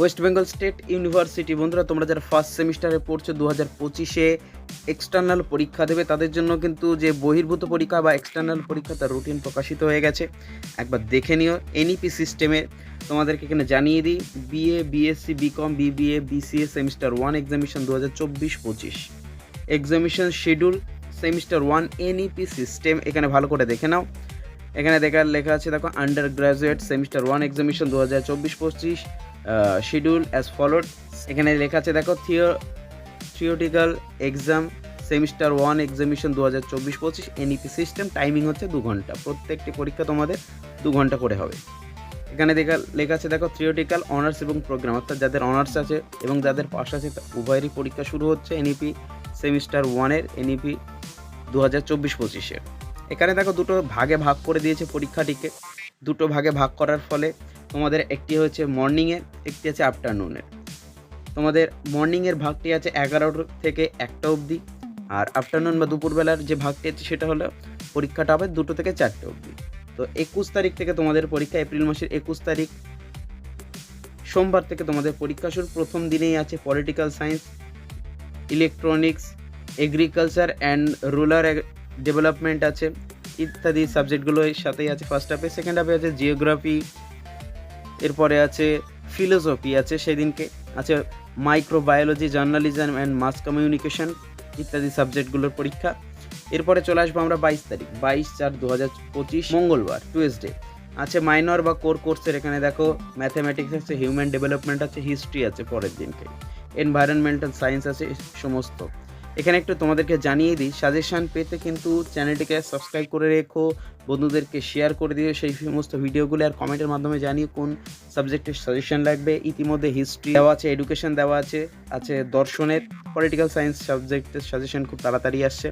West Bengal state university বন্ধুরা, তোমরা যারা ফার্স্ট সেমিস্টারে পড়ছো দু হাজার পঁচিশে এক্সটার্নাল পরীক্ষা দেবে, তাদের জন্য কিন্তু যে বহির্ভূত পরীক্ষা বা এক্সটার্নাল পরীক্ষা, তার রুটিন প্রকাশিত হয়ে গেছে। একবার দেখে নিও এনইপি সিস্টেমে তোমাদেরকে এখানে জানিয়ে দিই BA BSc BCom BBA BCA semester one examination দু হাজার চব্বিশ পঁচিশ। Examination schedule semester one NEP system এখানে ভালো করে দেখে নাও। এখানে দেখার লেখা আছে, দেখো undergraduate semester one examination দু হাজার চব্বিশ পঁচিশ। শিডিউল অ্যাজ ফলোড এখানে লেখা আছে, দেখো Theo theoretical exam semester one examination দু হাজার চব্বিশ পঁচিশ এনইপি সিস্টেম টাইমিং হচ্ছে দু ঘণ্টা। প্রত্যেকটি পরীক্ষা তোমাদের দু ঘণ্টা করে হবে। এখানে দেখা, লেখা আছে, দেখো থিওটিক্যাল অনার্স এবং প্রোগ্রাম অর্থাৎ যাদের অনার্স আছে এবং যাদের পাশ আছে উভয়েরই পরীক্ষা শুরু হচ্ছে এনইপি সেমিস্টার ওয়ানের এনইপি দু হাজার চব্বিশ পঁচিশের। এখানে দেখো, দুটো ভাগে ভাগ করে দিয়েছে পরীক্ষাটিকে। দুটো ভাগে ভাগ করার ফলে তোমাদের একটি হচ্ছে মর্নিংয়ের একটি আছে আফটারনুনের তোমাদের মর্নিংয়ের ভাগটি আছে এগারোটা থেকে একটা অবধি, আর আফটারনুন বা দুপুরবেলার যে ভাগটি আছে সেটা হলো পরীক্ষাটা হবে দুটো থেকে চারটে অবধি। তো একুশ তারিখ থেকে তোমাদের পরীক্ষা, এপ্রিল মাসের একুশ তারিখ, সোমবার থেকে তোমাদের পরীক্ষা শুরু। প্রথম দিনেই আছে political science electronics agriculture and rural development আছে, ইত্যাদি সাবজেক্টগুলো এর সাথেই আছে ফার্স্ট হাফে সেকেন্ড হাফে আছে জিওগ্রাফি এরপরে আছে ফিলোসফি আছে সেদিনকে, আছে microbiology journalism and mass communication ইত্যাদি সাবজেক্টগুলোর পরীক্ষা। এরপরে চলে আসব আমরা বাইশ তারিখ, বাইশ চার দু হাজার পঁচিশ, মঙ্গলবার টুয়েসডে আছে মাইনর বা কোর কোর্সের এখানে দেখো ম্যাথামেটিক্স আছে হিউম্যান ডেভেলপমেন্ট আছে হিস্ট্রি আছে, পরের দিনকে। এনভায়রনমেন্টাল সায়েন্স আছে, সমস্ত। এখানে একটু তোমাদেরকে জানিয়ে দিই সাজেশান পেতে কিন্তু চ্যানেলটিকে সাবস্ক্রাইব করে রেখো, বন্ধুদেরকে শেয়ার করে দিও সেই সমস্ত ভিডিওগুলো আর কমেন্টের মাধ্যমে জানিয়ে কোন সাবজেক্টের সাজেশান লাগবে। ইতিমধ্যে হিস্ট্রি দেওয়া আছে এডুকেশন দেওয়া আছে আছে দর্শনের পলিটিক্যাল সায়েন্স সাবজেক্টের সাজেশান খুব তাড়াতাড়ি আসছে।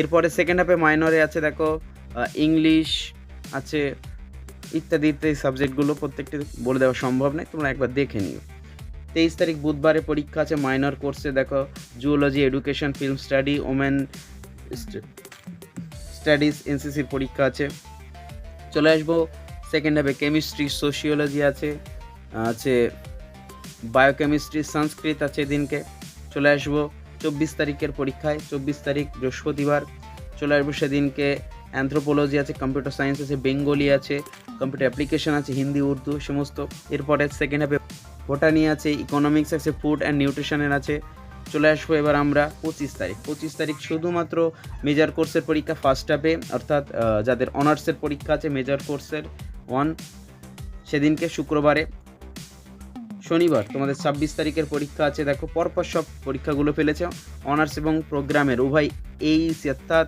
এরপরে সেকেন্ড হাফে মাইনরে আছে দেখো ইংলিশ আছে ইত্যাদি ইত্যাদি সাবজেক্টগুলো প্রত্যেকটি বলে দেওয়া সম্ভব নয়, তোমরা একবার দেখে নিও। তেইশ তারিখ বুধবারে পরীক্ষা আছে মাইনর কোর্সে দেখো zoology education film study women studies এনসিসির পরীক্ষা আছে। চলে আসব সেকেন্ড হাফে কেমিস্ট্রি সোশিওলজি আছে আছে বায়োকেমিস্ট্রি সংস্কৃত আছে এদিনকে। চলে আসব, চব্বিশ তারিখের পরীক্ষায়, চব্বিশ তারিখ বৃহস্পতিবার। চলে আসব সেদিনকে অ্যান্থ্রোপোলজি আছে কম্পিউটার সায়েন্স আছে বেঙ্গলি আছে কম্পিউটার অ্যাপ্লিকেশন আছে, হিন্দি, উর্দু, সমস্ত। এরপরে সেকেন্ড হাফে বোটানি আছে ইকোনমিক্স আছে ফুড অ্যান্ড নিউট্রিশনের আছে। চলে আসব এবার আমরা পঁচিশ তারিখ। পঁচিশ তারিখ শুধুমাত্র মেজর কোর্সের পরীক্ষা ফার্স্ট হাফে অর্থাৎ যাদের অনার্সের পরীক্ষা আছে মেজর কোর্সের ওয়ান সেদিনকে শুক্রবারে। শনিবার তোমাদের ছাব্বিশ তারিখের পরীক্ষা আছে, দেখো, পরপর সব পরীক্ষাগুলো ফেলেছে। অনার্স এবং প্রোগ্রামের উভয় এই অর্থাৎ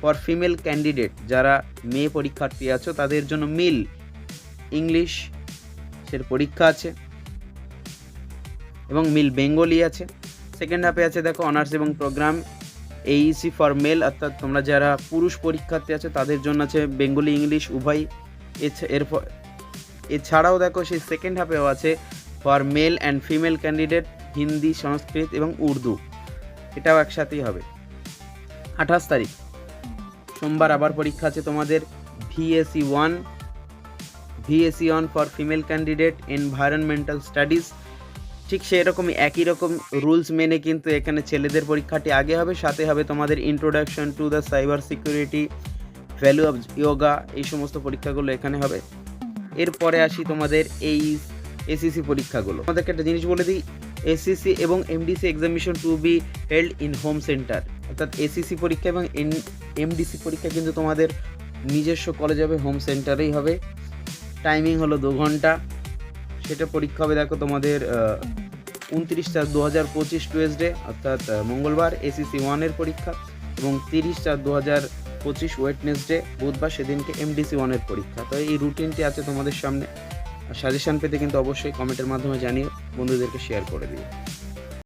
ফর ফিমেল ক্যান্ডিডেট যারা মেয়ে পরীক্ষার্থী আছো, তাদের জন্য মিল ইংলিশ সের পরীক্ষা আছে এবং মিল বেঙ্গলি আছে। সেকেন্ড হাফে আছে দেখো অনার্স এবং প্রোগ্রাম এইসি ফর মেল অর্থাৎ তোমরা যারা পুরুষ পরীক্ষার্থী আছে, তাদের জন্য আছে বেঙ্গলি, ইংলিশ, উভয়। এরপর এছাড়াও দেখো সেই সেকেন্ড হাফেও আছে for male and female candidate Hindi, Sanskrit এবং উর্দু। এটাও একসাথেই হবে। আঠাশ তারিখ। সোমবার আবার পরীক্ষা আছে তোমাদের VAC one VAC on for female candidate environmental studies ঠিক সেই রকমই একই রকম রুলস মেনে কিন্তু এখানে ছেলেদের পরীক্ষাটি আগে হবে, সাথে হবে তোমাদের introduction to the cyber security value of yoga এই সমস্ত পরীক্ষাগুলো এখানে হবে। এরপরে আসি তোমাদের এই এসিসি পরীক্ষাগুলো। আমাদেরকে একটা জিনিস বলে দিই এসিসি এবং MDC examination to be held in home centre অর্থাৎ এসিসি পরীক্ষা এবং এমডিসি পরীক্ষা কিন্তু তোমাদের নিজস্ব কলেজ হবে হোম সেন্টারেই হবে। টাইমিং হলো দু ঘণ্টা। সেটা পরীক্ষা হবে, দেখো তোমাদের উনত্রিশ চার দু হাজার পঁচিশ টুয়েসডে অর্থাৎ মঙ্গলবার এসিসি ওয়ানের পরীক্ষা এবং তিরিশ চার দু হাজার পঁচিশ ওয়েটনেসডে বুধবার সেদিনকে এমডিসি ওয়ানের পরীক্ষা। তো এই রুটিনটি আছে তোমাদের সামনে। সাজেশান পেতে কিন্তু অবশ্যই কমেন্টের মাধ্যমে জানিয়ে বন্ধুদেরকে শেয়ার করে দিও।